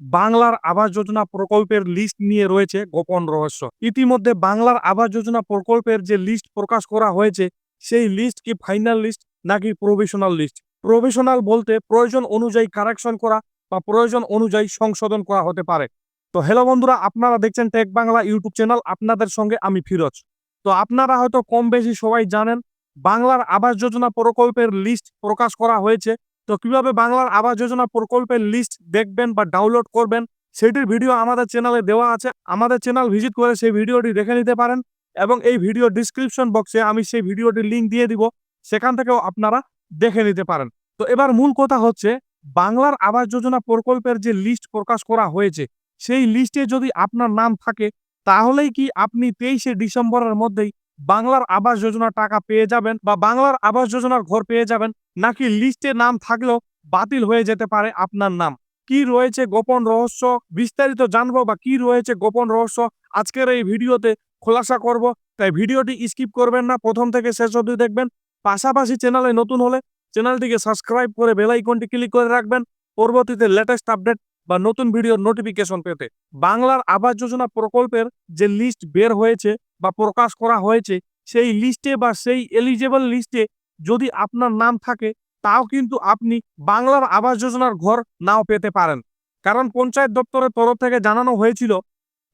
বাংলার আবাস যোজনা প্রকল্পের লিস্ট নিয়ে রয়েছে গোপন রহস্য। ইতিমধ্যে বাংলার আবাস যোজনা প্রকল্পের যে লিস্ট প্রকাশ করা হয়েছে, সেই লিস্ট কি ফাইনাল লিস্ট নাকি প্রভিশনাল লিস্ট প্রভিশনাল বলতে প্রয়োজন অনুযায়ী কারেকশন করা বা প্রয়োজন অনুযায়ী সংশোধন করা হতে পারে। তো হ্যালো বন্ধুরা, আপনারা দেখছেন টেক বাংলা ইউটিউব চ্যানেল আপনাদের সঙ্গে আমি ফিরোজ। তো আপনারা হয়তো কম বেশি সবাই জানেন, বাংলার আবাস যোজনা প্রকল্পের লিস্ট প্রকাশ করা হয়েছে তো কীভাবে বাংলার আবাস যোজনা প্রকল্পের লিস্ট দেখবেন বা ডাউনলোড করবেন সেটির ভিডিও আমাদের চ্যানেলে দেওয়া আছে। আমাদের চ্যানেল ভিজিট করে সেই ভিডিওটি দেখে নিতে পারেন এবং এই ভিডিও ডিসক্রিপশন বক্সে আমি সেই ভিডিওটির লিঙ্ক দিয়ে দিব, সেখান থেকেও আপনারা দেখে নিতে পারেন। তো এবার মূল কথা হচ্ছে, বাংলার আবাস যোজনা প্রকল্পের যে লিস্ট প্রকাশ করা হয়েছে, সেই লিস্টে যদি আপনার নাম থাকে, তাহলেই কি আপনি তেইশে ডিসেম্বরের মধ্যেই বাংলার আবাস যোজনার টাকা পেয়ে যাবেন বা বাংলার আবাস যোজনার ঘর পেয়ে যাবেন, নাকি লিস্টে নাম থাকলেও বাতিল হয়ে যেতে পারে আপনার নাম? কি রয়েছে গোপন রহস্য? বিস্তারিত জানব বা কি রয়েছে গোপন রহস্য? আজকের এই ভিডিওতে খোলাসা করব, তাই ভিডিওটি স্কিপ করবেন না, প্রথম থেকে শেষ অবধি দেখবেন। পাশাপাশি চ্যানেলে নতুন হলে চ্যানেলটিকে সাবস্ক্রাইব করে বেল আইকনটি ক্লিক করে রাখবেন। পরবর্তীতে লেটেস্ট আপডেট বা নতুন ভিডিওর নোটিফিকেশন পেতে। বাংলার আবাস যোজনা প্রকল্পের যে লিস্ট বের হয়েছে বা প্রকাশ করা হয়েছে, সেই লিস্টে বা সেই এলিজেবল লিস্টে যদি আপনার নাম থাকে, তাও কিন্তু আপনি বাংলার আবাস যোজনার ঘর নাও পেতে পারেন। কারণ পঞ্চায়েত দপ্তরের তরফ থেকে জানানো হয়েছিল,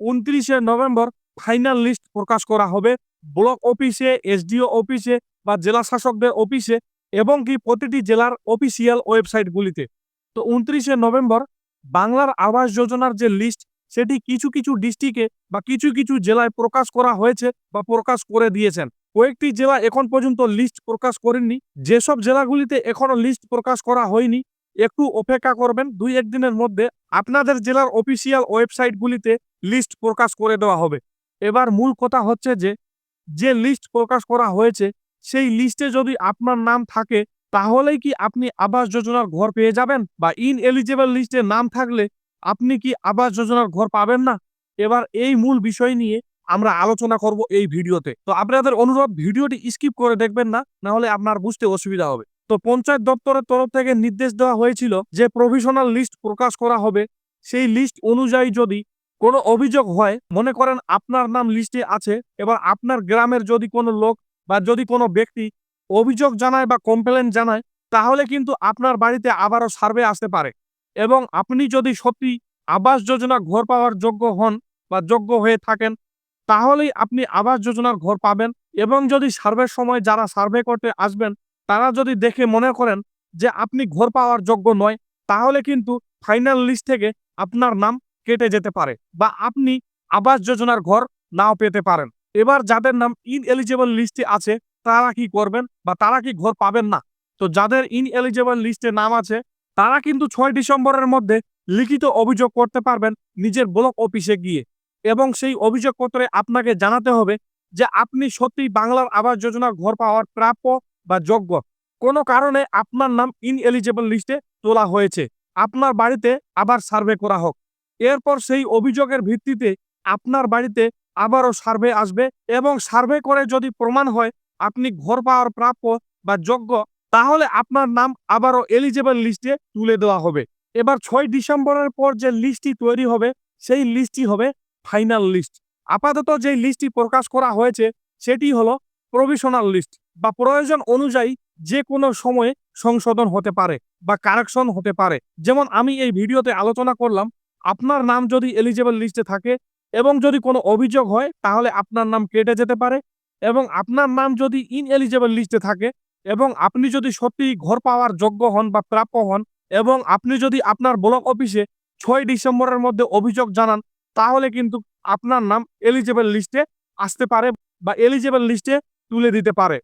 উনত্রিশে নভেম্বর ফাইনাল লিস্ট প্রকাশ করা হবে ব্লক অফিসে, এসডিও অফিসে বা জেলা শাসকদের অফিসে এবং কি প্রতিটি জেলার অফিসিয়াল ওয়েবসাইটগুলিতে তো উনত্রিশে নভেম্বর বাংলার আবাস যোজনার যে লিস্ট সেটি কিছু কিছু ডিস্ট্রিক্টে বা কিছু কিছু জেলায় প্রকাশ করা হয়েছে বা প্রকাশ করে দিয়েছেন। কয়েকটি জেলা এখন পর্যন্ত লিস্ট প্রকাশ করেননি। যেসব জেলাগুলিতে এখনও লিস্ট প্রকাশ করা হয়নি, একটু অপেক্ষা করবেন। দুই একদিনের মধ্যে আপনাদের জেলার অফিসিয়াল ওয়েবসাইটগুলিতে লিস্ট প্রকাশ করে দেওয়া হবে। এবার মূল কথা হচ্ছে যে যে লিস্ট প্রকাশ করা হয়েছে, সেই লিস্টে যদি আপনার নাম থাকে তাহলেই কি আপনি আবাস যোজনার ঘর পেয়ে যাবেন? বা ইন এলিজেবল লিস্টে নাম থাকলে আপনি কি আবাস যোজনার ঘর পাবেন না? এবার এই মূল বিষয় নিয়ে আমরা আলোচনা করব এই ভিডিওতে। তো আপনাদের অনুরোধ, ভিডিওটি স্কিপ করে দেখবেন না না হলে আপনার বুঝতে অসুবিধা হবে। তো পঞ্চায়েত দপ্তরের তরফ থেকে নির্দেশ দেওয়া হয়েছিল যে প্রভিশনাল লিস্ট প্রকাশ করা হবে। সেই লিস্ট অনুযায়ী যদি কোনো অভিযোগ হয়, মনে করেন আপনার নাম লিস্টে আছে, এবার আপনার গ্রামের যদি কোনো লোক বা যদি কোনো ব্যক্তি অভিযোগ জানায় বা কমপ্লেন জানায়, তাহলে কিন্তু আপনার বাড়িতে আবারও সার্ভে আসতে পারে। এবং আপনি যদি সত্যি আবাস যোজনা ঘর পাওয়ার যোগ্য হন বা যোগ্য হয়ে থাকেন, তাহলেই আপনি আবাস যোজনার ঘর পাবেন এবং যদি সার্ভের সময় যারা সার্ভে করতে আসবেন, তারা যদি দেখে মনে করেন যে আপনি ঘর পাওয়ার যোগ্য নয়, তাহলে কিন্তু ফাইনাল লিস্ট থেকে আপনার নাম কেটে যেতে পারে বা আপনি আবাস যোজনার ঘর নাও পেতে পারেন। এবার যাদের নাম ইন এলিজেবল লিস্টে আছে তারা কি করবেন বা তারা কি ঘর পাবেন না? তো যাদের ইন এলিজেবল লিস্টে নাম আছে, তারা কিন্তু ছয় ডিসেম্বরের মধ্যে লিখিত অভিযোগ করতে পারবেন নিজের ব্লক অফিসে গিয়ে। এবং সেই অভিযোগপত্রে আপনাকে জানাতে হবে যে আপনি সত্যি বাংলার আবাস যোজনার ঘর পাওয়ার প্রাপ্য বা যোগ্য। কোনো কারণে আপনার নাম ইন এলিজেবল লিস্টে তোলা হয়েছে। আপনার বাড়িতে আবার সার্ভে করা হোক। এরপর সেই অভিযোগের ভিত্তিতে আপনার বাড়িতে আবারও সার্ভে আসবে এবং সার্ভে করে যদি প্রমাণ হয় আপনি ঘর পাওয়ার প্রাপ্য বা যোগ্য, তাহলে আপনার নাম আবারও এলিজেবল লিস্টে তুলে দেওয়া হবে। এবার ছয় ডিসেম্বরের পর যে লিস্টটি তৈরি হবে, সেই লিস্টটি হবে ফাইনাল লিস্ট আপাতত যে লিস্টটি প্রকাশ করা হয়েছে, সেটি হলো প্রভিশনাল লিস্ট বা প্রয়োজন অনুযায়ী যে কোনো সময়ে সংশোধন হতে পারে বা কারেকশন হতে পারে। যেমন আমি এই ভিডিওতে আলোচনা করলাম, আপনার নাম যদি এলিজেবল লিস্টে থাকে এবং যদি কোনো অভিযোগ হয়, তাহলে আপনার নাম কেটে যেতে পারে এবং আপনার নাম যদি ইন এলিজেবল লিস্টে থাকে এবং আপনি যদি সত্যি ঘর পাওয়ার যোগ্য হন বা প্রাপ্য হন এবং আপনি যদি আপনার ব্লক অফিসে ছয় ডিসেম্বরের মধ্যে অভিযোগ জানান, তাহলে কিন্তু আপনার নাম এলিজেবল লিস্টে আসতে পারে বা এলিজেবল লিস্টে তুলে দিতে পারে।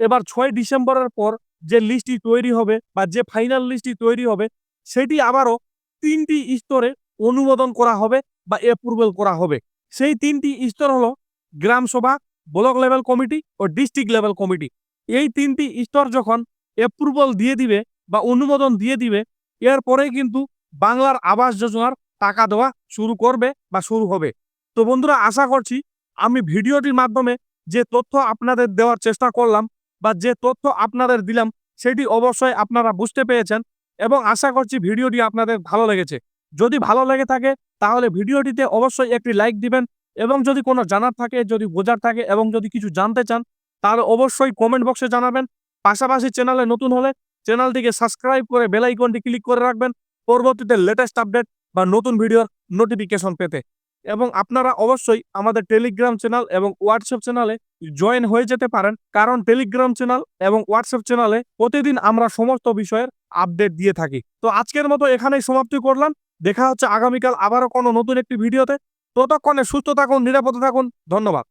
এবার ছয় ডিসেম্বরের পর যে লিস্টটি তৈরি হবে বা যে ফাইনাল লিস্টটি তৈরি হবে, সেটি আবারও তিনটি স্তরে অনুমোদন করা হবে বা অ্যাপ্রুভাল করা হবে। সেই তিনটি স্তর হলো gram sabha block level committee ও ডিস্ট্রিক্ট লেভেল কমিটি। এই তিনটি স্তর যখন অ্যাপ্রুভাল দিয়ে দিবে বা অনুমোদন দিয়ে দিবে এরপরেই কিন্তু বাংলার আবাস যোজনার টাকা দেওয়া শুরু করবে বা শুরু হবে। তো বন্ধুরা, আশা করছি আমি ভিডিওটির মাধ্যমে যে তথ্য আপনাদের দেওয়ার চেষ্টা করলাম বা যে তথ্য আপনাদের দিলাম, সেটি অবশ্যই আপনারা বুঝতে পেরেছেন এবং আশা করছি ভিডিওটি আপনাদের ভালো লেগেছে। যদি ভালো লেগে থাকে, তাহলে ভিডিওটিতে অবশ্যই একটি লাইক দিবেন এবং যদি কোনো জানার থাকে, যদি বোঝার থাকে এবং যদি কিছু জানতে চান, তাহলে অবশ্যই কমেন্ট বক্সে জানাবেন। পাশাপাশি চ্যানেলে নতুন হলে চ্যানেলটিকে সাবস্ক্রাইব করে বেল আইকনটি ক্লিক করে রাখবেন পরবর্তীতে লেটেস্ট আপডেট বা নতুন ভিডিওর নোটিফিকেশন পেতে। এবং আপনারা অবশ্যই আমাদের টেলিগ্রাম চ্যানেল এবং হোয়াটসঅ্যাপ চ্যানেলে জয়েন হয়ে যেতে পারেন। কারণ টেলিগ্রাম চ্যানেল এবং হোয়াটসঅ্যাপ চ্যানেলে প্রতিদিন আমরা সমস্ত বিষয়ের আপডেট দিয়ে থাকি। তো আজকের মতো এখানেই সমাপ্তি করলাম। দেখা হচ্ছে আগামীকাল আবারও কোনো নতুন একটি ভিডিওতে ততক্ষণে সুস্থ থাকুন নিরাপদে থাকুন ধন্যবাদ।